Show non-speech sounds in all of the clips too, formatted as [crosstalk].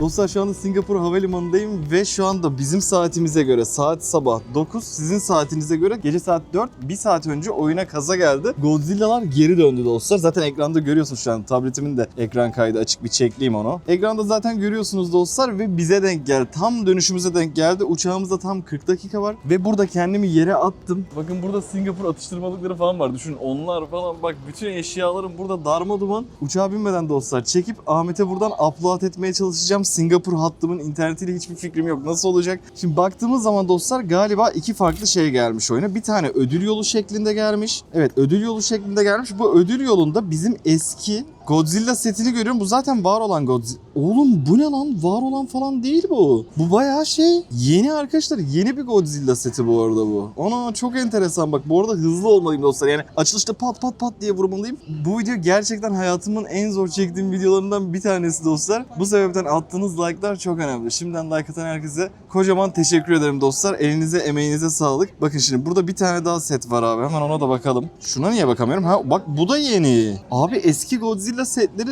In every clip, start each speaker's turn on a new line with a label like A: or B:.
A: Dostlar şu anda Singapur Havalimanı'ndayım ve şu anda bizim saatimize göre saat sabah 9, sizin saatinize göre gece saat 4, bir saat önce oyuna kaza geldi. Godzilla'lar geri döndü dostlar. Zaten ekranda görüyorsunuz şu an. Tabletimin de ekran kaydı açık bir çekleyeyim onu. Ekranda zaten görüyorsunuz dostlar ve bize denk geldi. Tam dönüşümüze denk geldi. Uçağımızda tam 40 dakika var ve burada kendimi yere attım. Bakın burada Singapur atıştırmalıkları falan var. Düşünün onlar falan bak bütün eşyalarım burada darma duman. Uçağa binmeden dostlar çekip Ahmet'e buradan upload etmeye çalışacağım. Singapur hattımın internetiyle hiçbir fikrim yok. Nasıl olacak? Şimdi baktığımız zaman dostlar galiba iki farklı şey gelmiş oyuna. Bir tane ödül yolu şeklinde gelmiş. Evet ödül yolu şeklinde gelmiş. Bu ödül yolunda bizim eski Godzilla setini görüyorum. Bu zaten var olan Godzilla. Oğlum bu ne lan? Var olan falan değil bu. Bu bayağı şey. Yeni arkadaşlar. Yeni bir Godzilla seti bu arada bu. Ana çok enteresan bak. Bu arada hızlı olmalıyım dostlar. Yani açılışta pat pat pat diye vurmalıyım. Bu video gerçekten hayatımın en zor çektiğim videolarından bir tanesi dostlar. Bu sebepten attığınız like'lar çok önemli. Şimdiden like atan herkese kocaman teşekkür ederim dostlar. Elinize emeğinize sağlık. Bakın şimdi burada bir tane daha set var abi. Hemen ona da bakalım. Şuna niye bakamıyorum? Ha bak bu da yeni. Abi eski Godzilla setleri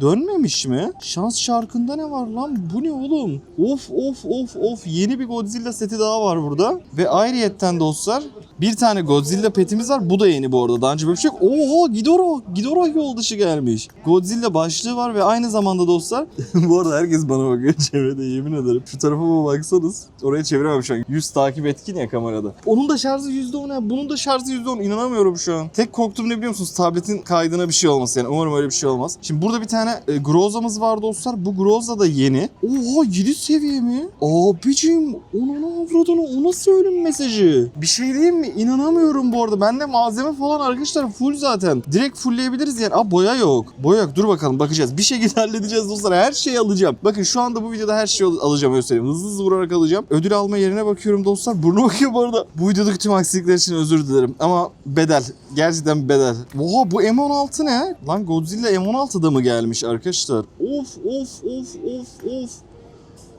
A: dönmemiş mi? Şans şarkında ne var lan? Bu ne oğlum? Of of of of yeni bir Godzilla seti daha var burada. Ve ayrıyetten dostlar bir tane Godzilla petimiz var. Bu da yeni bu arada. Daha önce böyle bir şey yok. Oha Ghidorah. Ghidorah yol dışı gelmiş. Godzilla başlığı var ve aynı zamanda dostlar. [laughs] bu arada herkes bana bakıyor [laughs] çevrede yemin ederim. Şu tarafa baksanız. Oraya çeviremem şu an. Yüz takip etkin ya kamerada. Onun da şarjı %10 ya. Bunun da şarjı %10. İnanamıyorum şu an. Tek korktuğum ne biliyor musunuz? Tabletin kaydına bir şey olması yani. Umarım öyle bir şey olmaz. Şimdi burada bir tane e, Groza'mız var dostlar. Bu Groza da yeni. Oha 7 seviye mi? Abicim onun avradını o nasıl ölüm mesajı? Bir şey diyeyim mi? İnanamıyorum bu arada. Bende malzeme falan arkadaşlar full zaten. Direkt fullleyebiliriz yani. Aa boya yok. Boya yok. Dur bakalım bakacağız. Bir şekilde [laughs] halledeceğiz dostlar. Her şeyi alacağım. Bakın şu anda bu videoda her şeyi al- alacağım göstereyim. Hızlı hızlı vurarak alacağım. Ödül alma yerine bakıyorum dostlar. Burnu bakıyor bu arada. Bu videodaki tüm aksilikler için özür dilerim. Ama bedel. Gerçekten bedel. Oha bu M16 ne? Lan Godzilla M16'da mı gelmiş arkadaşlar? Of of of of of.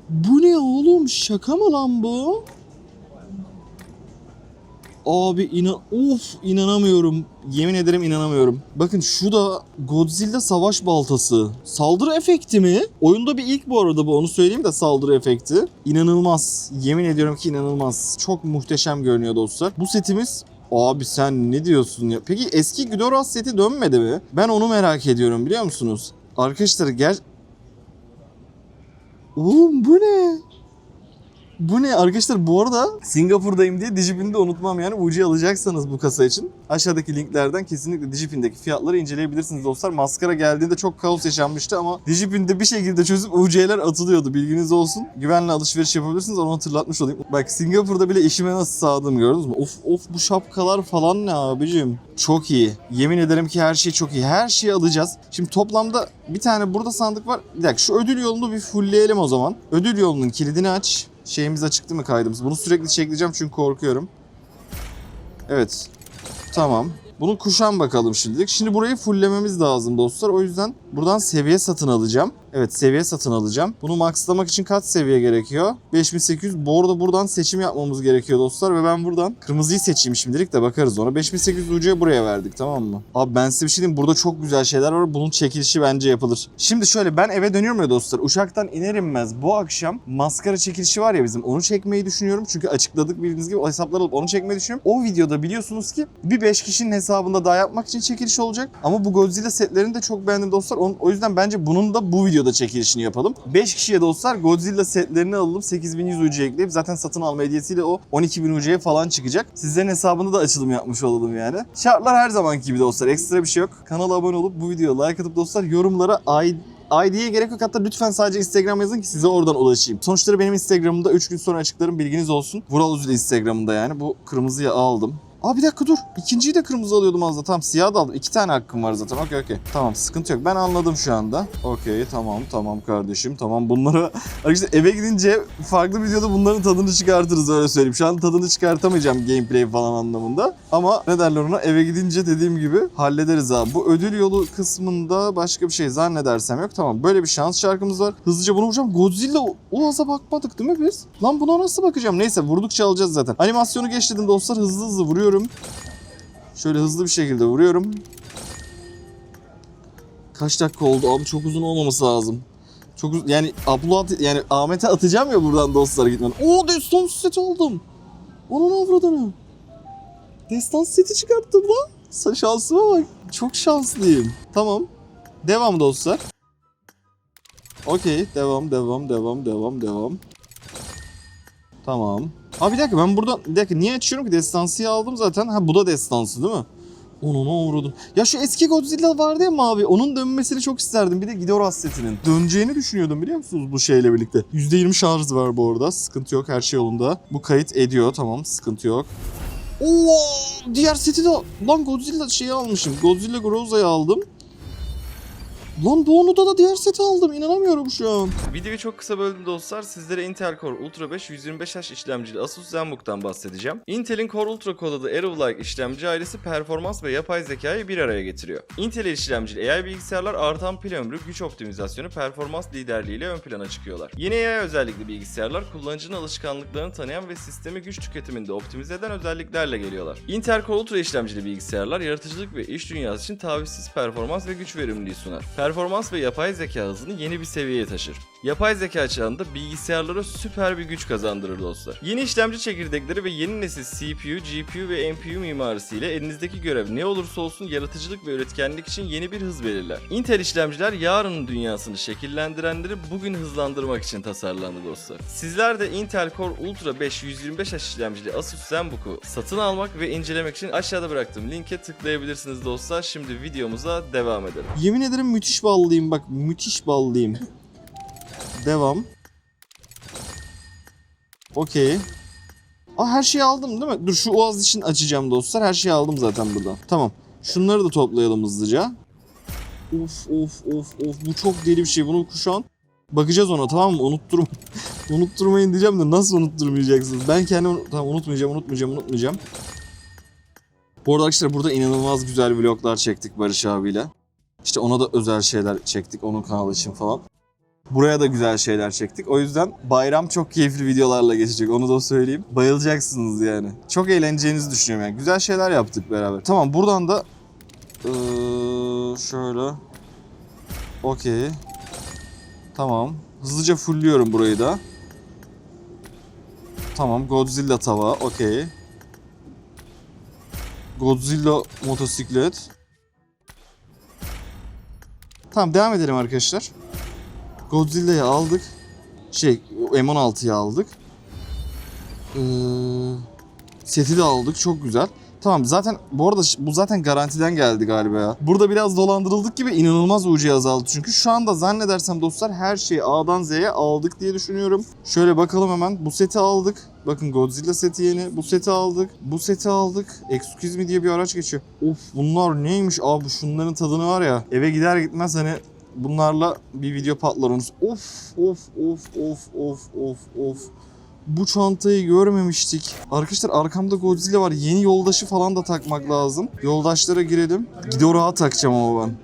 A: Bu ne oğlum? Şaka mı lan bu? Abi inan of inanamıyorum. Yemin ederim inanamıyorum. Bakın şu da Godzilla savaş baltası. Saldırı efekti mi? Oyunda bir ilk bu arada bu onu söyleyeyim de saldırı efekti. İnanılmaz. Yemin ediyorum ki inanılmaz. Çok muhteşem görünüyor dostlar. Bu setimiz Abi sen ne diyorsun ya? Peki eski Ghidorah seti dönmedi mi? Ben onu merak ediyorum biliyor musunuz? Arkadaşlar gel... Oğlum bu ne? Bu ne arkadaşlar bu arada Singapur'dayım diye Digipin'de unutmam yani UC alacaksanız bu kasa için aşağıdaki linklerden kesinlikle Digipin'deki fiyatları inceleyebilirsiniz dostlar. Maskara geldiğinde çok kaos yaşanmıştı ama Digipin'de bir şekilde çözüp UC'ler atılıyordu bilginiz olsun. Güvenli alışveriş yapabilirsiniz onu hatırlatmış olayım. Bak Singapur'da bile işime nasıl sağladım gördünüz mü? Of of bu şapkalar falan ne abicim? Çok iyi. Yemin ederim ki her şey çok iyi. Her şeyi alacağız. Şimdi toplamda bir tane burada sandık var. Bir dakika şu ödül yolunu bir fullleyelim o zaman. Ödül yolunun kilidini aç. Şeyimiz açıktı mı kaydımız? Bunu sürekli çekleyeceğim çünkü korkuyorum. Evet. Tamam. Bunu kuşan bakalım şimdilik. Şimdi burayı fulllememiz lazım dostlar. O yüzden buradan seviye satın alacağım. Evet seviye satın alacağım. Bunu maxlamak için kaç seviye gerekiyor? 5800. Bu arada buradan seçim yapmamız gerekiyor dostlar. Ve ben buradan kırmızıyı seçeyim şimdilik de bakarız ona. 5800 ucuya buraya verdik tamam mı? Abi ben size bir şey diyeyim. Burada çok güzel şeyler var. Bunun çekilişi bence yapılır. Şimdi şöyle ben eve dönüyorum ya dostlar. Uçaktan iner inmez bu akşam maskara çekilişi var ya bizim. Onu çekmeyi düşünüyorum. Çünkü açıkladık bildiğiniz gibi o hesapları alıp onu çekmeyi düşünüyorum. O videoda biliyorsunuz ki bir 5 kişinin hesabında daha yapmak için çekiliş olacak. Ama bu Godzilla setlerini de çok beğendim dostlar. O yüzden bence bunun da bu videoda çekilişini yapalım. 5 kişiye dostlar Godzilla setlerini alalım. 8100 UC ekleyip zaten satın alma hediyesiyle o 12000 UC'ye falan çıkacak. Sizlerin hesabında da açılım yapmış olalım yani. Şartlar her zamanki gibi dostlar. Ekstra bir şey yok. Kanala abone olup bu videoya like atıp dostlar yorumlara ay ID'ye gerek yok. Hatta lütfen sadece Instagram yazın ki size oradan ulaşayım. Sonuçları benim Instagram'ımda 3 gün sonra açıklarım. Bilginiz olsun. Vural Üzül Instagram'ında yani. Bu kırmızıyı aldım. Aa bir dakika dur. İkinciyi de kırmızı alıyordum az da. Tamam siyah da aldım. İki tane hakkım var zaten. Okey okey. Tamam sıkıntı yok. Ben anladım şu anda. Okey tamam tamam kardeşim. Tamam bunları... [laughs] Arkadaşlar eve gidince farklı videoda bunların tadını çıkartırız öyle söyleyeyim. Şu an tadını çıkartamayacağım gameplay falan anlamında. Ama ne derler ona eve gidince dediğim gibi hallederiz abi. Bu ödül yolu kısmında başka bir şey zannedersem yok. Tamam böyle bir şans şarkımız var. Hızlıca bunu vuracağım. Godzilla Uaz'a bakmadık değil mi biz? Lan buna nasıl bakacağım? Neyse vurdukça alacağız zaten. Animasyonu geç dostlar. Hızlı hızlı vuruyorum. Şöyle hızlı bir şekilde vuruyorum. Kaç dakika oldu? Abi çok uzun olmaması lazım. Çok yani upload yani Ahmet'e atacağım ya buradan dostlara gitmeden. Oo destan seti aldım. Onun avradını. Destan seti çıkarttım lan. Şansıma bak. Çok şanslıyım. Tamam. Devam dostlar. Okey. Devam, devam, devam, devam, devam. Tamam. Ha bir dakika ben buradan... Bir dakika niye açıyorum ki? Destansıyı aldım zaten. Ha bu da destansı değil mi? Onu ne uğradım. Ya şu eski Godzilla vardı ya mavi. Onun dönmesini çok isterdim. Bir de Ghidorah setinin. Döneceğini düşünüyordum biliyor musunuz bu şeyle birlikte. %20 şarj var bu arada. Sıkıntı yok. Her şey yolunda. Bu kayıt ediyor. Tamam sıkıntı yok. Oo, diğer seti de lan Godzilla şeyi almışım. Godzilla Groza'yı aldım. Lan onu da diğer seti aldım. İnanamıyorum şu an.
B: Videoyu çok kısa böldüm dostlar. Sizlere Intel Core Ultra 5 125H işlemcili Asus ZenBook'tan bahsedeceğim. Intel'in Core Ultra kod adı Arrow-like işlemci ailesi performans ve yapay zekayı bir araya getiriyor. Intel işlemcili AI bilgisayarlar artan pil ömrü, güç optimizasyonu, performans liderliğiyle ön plana çıkıyorlar. Yeni AI özellikli bilgisayarlar kullanıcının alışkanlıklarını tanıyan ve sistemi güç tüketiminde optimize eden özelliklerle geliyorlar. Intel Core Ultra işlemcili bilgisayarlar yaratıcılık ve iş dünyası için tavizsiz performans ve güç verimliliği sunar. Performans ve yapay zeka hızını yeni bir seviyeye taşır. Yapay zeka çağında bilgisayarlara süper bir güç kazandırır dostlar. Yeni işlemci çekirdekleri ve yeni nesil CPU, GPU ve NPU mimarisiyle elinizdeki görev ne olursa olsun yaratıcılık ve üretkenlik için yeni bir hız belirler. Intel işlemciler yarının dünyasını şekillendirenleri bugün hızlandırmak için tasarlandı dostlar. Sizler de Intel Core Ultra 5 125H işlemcili Asus ZenBook'u satın almak ve incelemek için aşağıda bıraktığım linke tıklayabilirsiniz dostlar. Şimdi videomuza devam edelim.
A: Yemin ederim müthiş ballıyım bak. Müthiş ballıyım. [laughs] Devam. Okey. Aa her şeyi aldım değil mi? Dur şu Oğaz için açacağım dostlar. Her şeyi aldım zaten buradan. Tamam. Şunları da toplayalım hızlıca. Of of of of. Bu çok deli bir şey. Bunu şu an bakacağız ona tamam mı? Unutturum. [laughs] Unutturmayın diyeceğim de nasıl unutturmayacaksınız? Ben kendim tamam unutmayacağım, unutmayacağım, unutmayacağım. Bu arada arkadaşlar burada inanılmaz güzel vloglar çektik Barış abiyle. İşte ona da özel şeyler çektik onun kanalı için falan. Buraya da güzel şeyler çektik. O yüzden bayram çok keyifli videolarla geçecek. Onu da söyleyeyim. Bayılacaksınız yani. Çok eğleneceğinizi düşünüyorum yani. Güzel şeyler yaptık beraber. Tamam buradan da eee, şöyle okey. Tamam. Hızlıca fullüyorum burayı da. Tamam Godzilla tava okey. Godzilla motosiklet. Tamam devam edelim arkadaşlar. Godzilla'yı aldık. Şey M16'yı aldık. Ee, seti de aldık. Çok güzel. Tamam zaten bu arada bu zaten garantiden geldi galiba ya. Burada biraz dolandırıldık gibi inanılmaz UC azaldı. Çünkü şu anda zannedersem dostlar her şeyi A'dan Z'ye aldık diye düşünüyorum. Şöyle bakalım hemen. Bu seti aldık. Bakın Godzilla seti yeni. Bu seti aldık. Bu seti aldık. Excuse me diye bir araç geçiyor. Of bunlar neymiş abi şunların tadını var ya. Eve gider gitmez hani bunlarla bir video patlar. Of of of of of of of. Bu çantayı görmemiştik. Arkadaşlar arkamda Godzilla var. Yeni yoldaşı falan da takmak lazım. Yoldaşlara girelim. Ghidorah'a takacağım ama ben.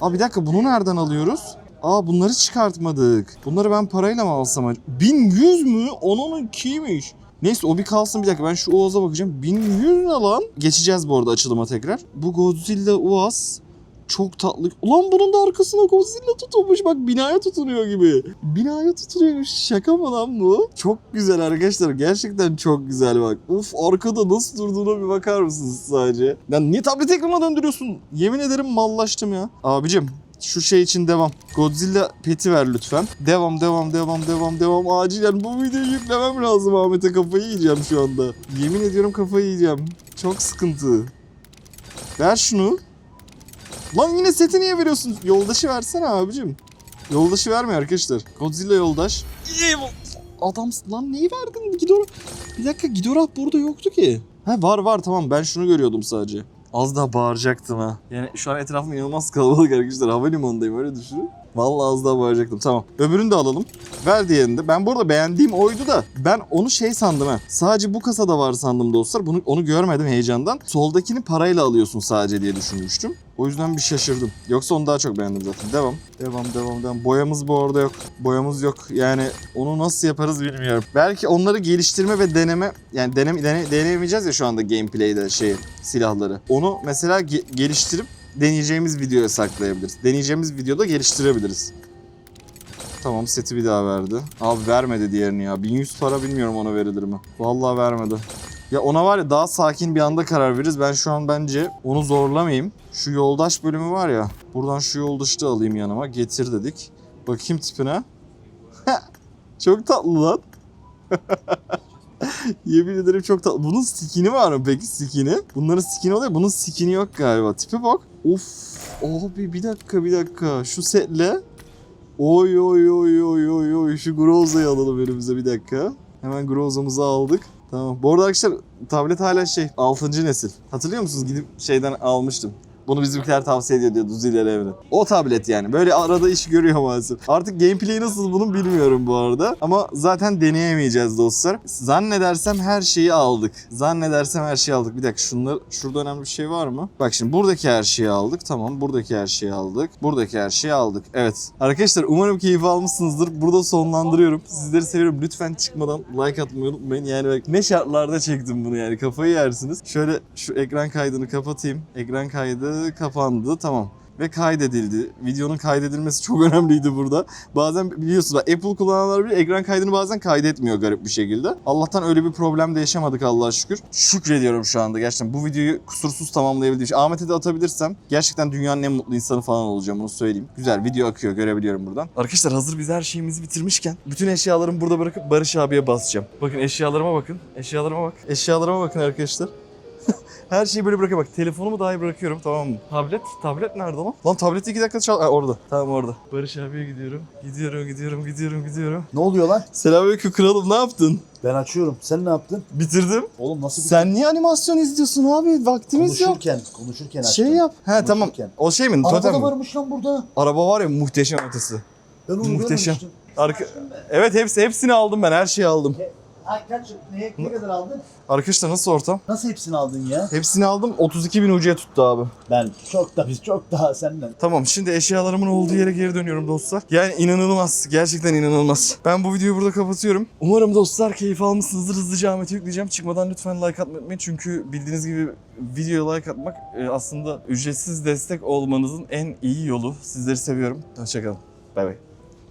A: Aa bir dakika bunu nereden alıyoruz? Aa bunları çıkartmadık. Bunları ben parayla mı alsam acaba? 1100 mü? Onun kiymiş. Neyse o bir kalsın bir dakika ben şu Oğaz'a bakacağım. 1100 ne lan? Geçeceğiz bu arada açılıma tekrar. Bu Godzilla Oğaz çok tatlı. Ulan bunun da arkasına Godzilla tutulmuş. Bak binaya tutunuyor gibi. Binaya tutunuyormuş. Şaka mı lan bu? Çok güzel arkadaşlar. Gerçekten çok güzel bak. Uf arkada nasıl durduğuna bir bakar mısınız sadece? Lan niye tablet ekranına döndürüyorsun? Yemin ederim mallaştım ya. Abicim şu şey için devam. Godzilla peti ver lütfen. Devam, devam, devam, devam, devam. Acilen bu videoyu yüklemem lazım Ahmet'e. Kafayı yiyeceğim şu anda. Yemin ediyorum kafayı yiyeceğim. Çok sıkıntı. Ver şunu. Lan yine seti niye veriyorsun? Yoldaşı versene abicim. Yoldaşı verme arkadaşlar. Godzilla yoldaş. Adam lan neyi verdin Ghidorah? Bir dakika Ghidorah burada yoktu ki. Ha var var tamam ben şunu görüyordum sadece. Az daha bağıracaktım ha. Yani şu an etrafım inanılmaz kalabalık arkadaşlar. Havalimanındayım öyle düşünün. Vallahi az daha bağıracaktım. Tamam. Öbürünü de alalım. Ver diğerini de. Ben bu arada beğendiğim oydu da ben onu şey sandım ha. Sadece bu kasada var sandım dostlar. Bunu onu görmedim heyecandan. Soldakini parayla alıyorsun sadece diye düşünmüştüm. O yüzden bir şaşırdım. Yoksa onu daha çok beğendim zaten. Devam. Devam, devam, devam. Boyamız bu arada yok. Boyamız yok. Yani onu nasıl yaparız bilmiyorum. Belki onları geliştirme ve deneme yani denem, dene, deneyemeyeceğiz ya şu anda gameplay'de şey silahları. Onu mesela ge- geliştirip deneyeceğimiz videoya saklayabiliriz. Deneyeceğimiz videoda geliştirebiliriz. Tamam seti bir daha verdi. Abi vermedi diğerini ya. 1100 para bilmiyorum ona verilir mi. Vallahi vermedi. Ya ona var ya daha sakin bir anda karar veririz. Ben şu an bence onu zorlamayayım. Şu yoldaş bölümü var ya. Buradan şu yoldaşı da alayım yanıma. Getir dedik. Bakayım tipine. [laughs] çok tatlı lan. [laughs] [laughs] Yemin ederim çok tatlı. Bunun skin'i var mı peki skin'i? Bunların skin'i oluyor. Bunun skin'i yok galiba. Tipe bak. Of. Abi bir dakika bir dakika. Şu setle. Oy oy oy oy oy oy. Şu Groza'yı alalım önümüze bir dakika. Hemen Groza'mızı aldık. Tamam. Bu arada arkadaşlar tablet hala şey 6. nesil. Hatırlıyor musunuz? Gidip şeyden almıştım. Bunu bizimkiler tavsiye ediyor diyor Duziler evre. O tablet yani. Böyle arada iş görüyor maalesef. Artık gameplay nasıl bunun bilmiyorum bu arada. Ama zaten deneyemeyeceğiz dostlar. Zannedersem her şeyi aldık. Zannedersem her şeyi aldık. Bir dakika şunlar şurada önemli bir şey var mı? Bak şimdi buradaki her şeyi aldık. Tamam buradaki her şeyi aldık. Buradaki her şeyi aldık. Evet. Arkadaşlar umarım keyif almışsınızdır. Burada sonlandırıyorum. Sizleri seviyorum. Lütfen çıkmadan like atmayı unutmayın. Yani bak ne şartlarda çektim bunu yani. Kafayı yersiniz. Şöyle şu ekran kaydını kapatayım. Ekran kaydı kapandı. Tamam ve kaydedildi. Videonun kaydedilmesi çok [laughs] önemliydi burada. Bazen biliyorsunuz Apple kullananlar bile ekran kaydını bazen kaydetmiyor garip bir şekilde. Allah'tan öyle bir problem de yaşamadık Allah'a şükür. Şükrediyorum şu anda gerçekten bu videoyu kusursuz tamamlayabildiğim Ahmet'e de atabilirsem gerçekten dünyanın en mutlu insanı falan olacağım onu söyleyeyim. Güzel video akıyor görebiliyorum buradan. Arkadaşlar hazır biz her şeyimizi bitirmişken bütün eşyalarımı burada bırakıp Barış abiye basacağım. Bakın eşyalarıma bakın. Eşyalarıma bak. Eşyalarıma bakın arkadaşlar. [laughs] Her şeyi böyle bırakıyorum. Bak telefonumu dahi bırakıyorum tamam mı? Tablet, tablet nerede lan? Lan tableti iki dakika çal... Ha, orada. Tamam orada. Barış abiye gidiyorum. Gidiyorum, gidiyorum, gidiyorum, gidiyorum.
C: Ne oluyor lan?
A: Selamünaleyküm kralım ne yaptın?
C: Ben açıyorum. Sen ne yaptın?
A: Bitirdim.
C: Oğlum nasıl bir
A: Sen niye animasyon izliyorsun abi? Vaktimiz yok.
C: konuşurken, konuşurken açtım.
A: Şey yap. He tamam.
C: Konuşurken.
A: O şey mi?
C: Araba
A: Totem
C: da
A: mi?
C: varmış lan burada.
A: Araba var ya muhteşem ötesi.
C: Ben onu
A: Muhteşem.
C: görmemiştim.
A: Arka... Evet hepsi hepsini aldım ben. Her şeyi aldım.
C: Kaç, ne, ne kadar aldın?
A: Arkadaşlar nasıl ortam?
C: Nasıl hepsini aldın ya?
A: Hepsini aldım. 32 bin ucuya tuttu abi.
C: Ben çok da biz çok daha senden.
A: Tamam şimdi eşyalarımın olduğu yere geri dönüyorum dostlar. Yani inanılmaz. Gerçekten inanılmaz. Ben bu videoyu burada kapatıyorum. Umarım dostlar keyif almışsınızdır. Hızlıca Ahmet'e yükleyeceğim. Çıkmadan lütfen like atmayı unutmayın. Çünkü bildiğiniz gibi videoya like atmak e, aslında ücretsiz destek olmanızın en iyi yolu. Sizleri seviyorum. Hoşçakalın. Bay bay.